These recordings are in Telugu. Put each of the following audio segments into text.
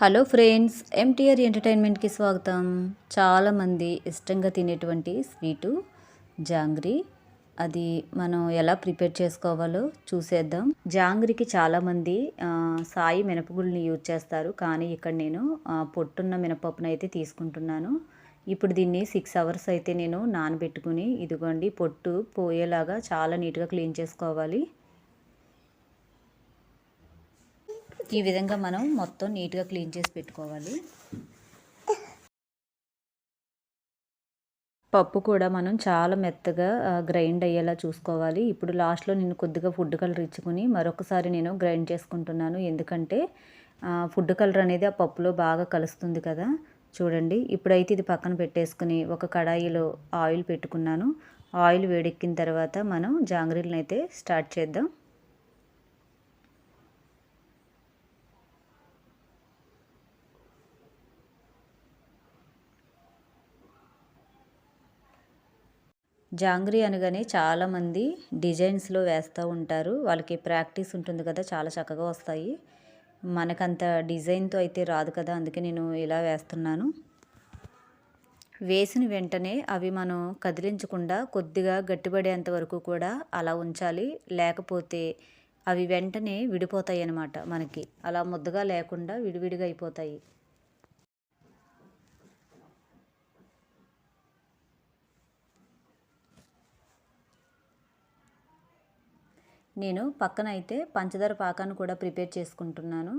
హలో ఫ్రెండ్స్ ఎంటీఆర్ ఎంటర్టైన్మెంట్కి స్వాగతం. చాలామంది ఇష్టంగా తినేటువంటి స్వీటు జాంగ్రీ. అది మనం ఎలా ప్రిపేర్ చేసుకోవాలో చూసేద్దాం. జాంగ్రీకి చాలామంది సాయి మినపగుళ్ళని యూజ్ చేస్తారు. కానీ ఇక్కడ నేను పొట్టున్న మినపప్పును అయితే తీసుకుంటున్నాను. ఇప్పుడు దీన్ని సిక్స్ అవర్స్ అయితే నేను నానబెట్టుకుని ఇదిగోండి పొట్టు పోయేలాగా చాలా నీట్గా క్లీన్ చేసుకోవాలి. ఈ విధంగా మనం మొత్తం నీట్గా క్లీన్ చేసి పెట్టుకోవాలి. పప్పు కూడా మనం చాలా మెత్తగా గ్రైండ్ అయ్యేలా చూసుకోవాలి. ఇప్పుడు లాస్ట్లో నేను కొద్దిగా ఫుడ్ కలర్ ఇచ్చుకుని మరొకసారి నేను గ్రైండ్ చేసుకుంటున్నాను. ఎందుకంటే ఫుడ్ కలర్ అనేది ఆ పప్పులో బాగా కలుస్తుంది కదా. చూడండి ఇప్పుడైతే ఇది పక్కన పెట్టేసుకుని ఒక కడాయిలో ఆయిల్ పెట్టుకున్నాను. ఆయిల్ వేడెక్కిన తర్వాత మనం జాంగ్రీలను అయితే స్టార్ట్ చేద్దాం. జాంగ్రీ అనగానే చాలామంది డిజైన్స్లో వేస్తూ ఉంటారు. వాళ్ళకి ప్రాక్టీస్ ఉంటుంది కదా చాలా చక్కగా వస్తాయి. మనకంత డిజైన్తో అయితే రాదు కదా అందుకే నేను ఇలా వేస్తున్నాను. వేసిన వెంటనే అవి మనం కదిలించకుండా కొద్దిగా గట్టిపడేంత వరకు కూడా అలా ఉంచాలి. లేకపోతే అవి వెంటనే విడిపోతాయి అన్నమాట మనకి. అలా ముద్దగా లేకుండా విడివిడిగా అయిపోతాయి. నేను పక్కన అయితే పంచదార పాకాన్ని కూడా ప్రిపేర్ చేసుకుంటున్నాను.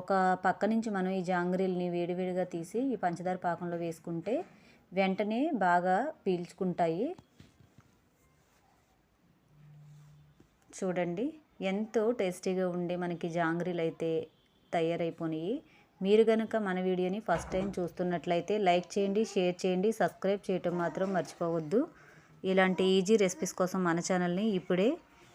ఒక పక్క నుంచి మనం ఈ జాంగ్రీల్ని వేడివేడిగా తీసి ఈ పంచదార పాకంలో వేసుకుంటే వెంటనే బాగా పీల్చుకుంటాయి. చూడండి ఎంతో టేస్టీగా ఉండే మనకి జాంగ్రీలు అయితే తయారైపోయినాయి మీరు కనుక మన వీడియోని ఫస్ట్ టైం చూస్తున్నట్లయితే లైక్ చేయండి షేర్ చేయండి సబ్స్క్రైబ్ చేయటం మాత్రం మర్చిపోవద్దు. ఇలాంటి ఈజీ రెసిపీస్ కోసం మన ఛానల్ని ఇప్పుడే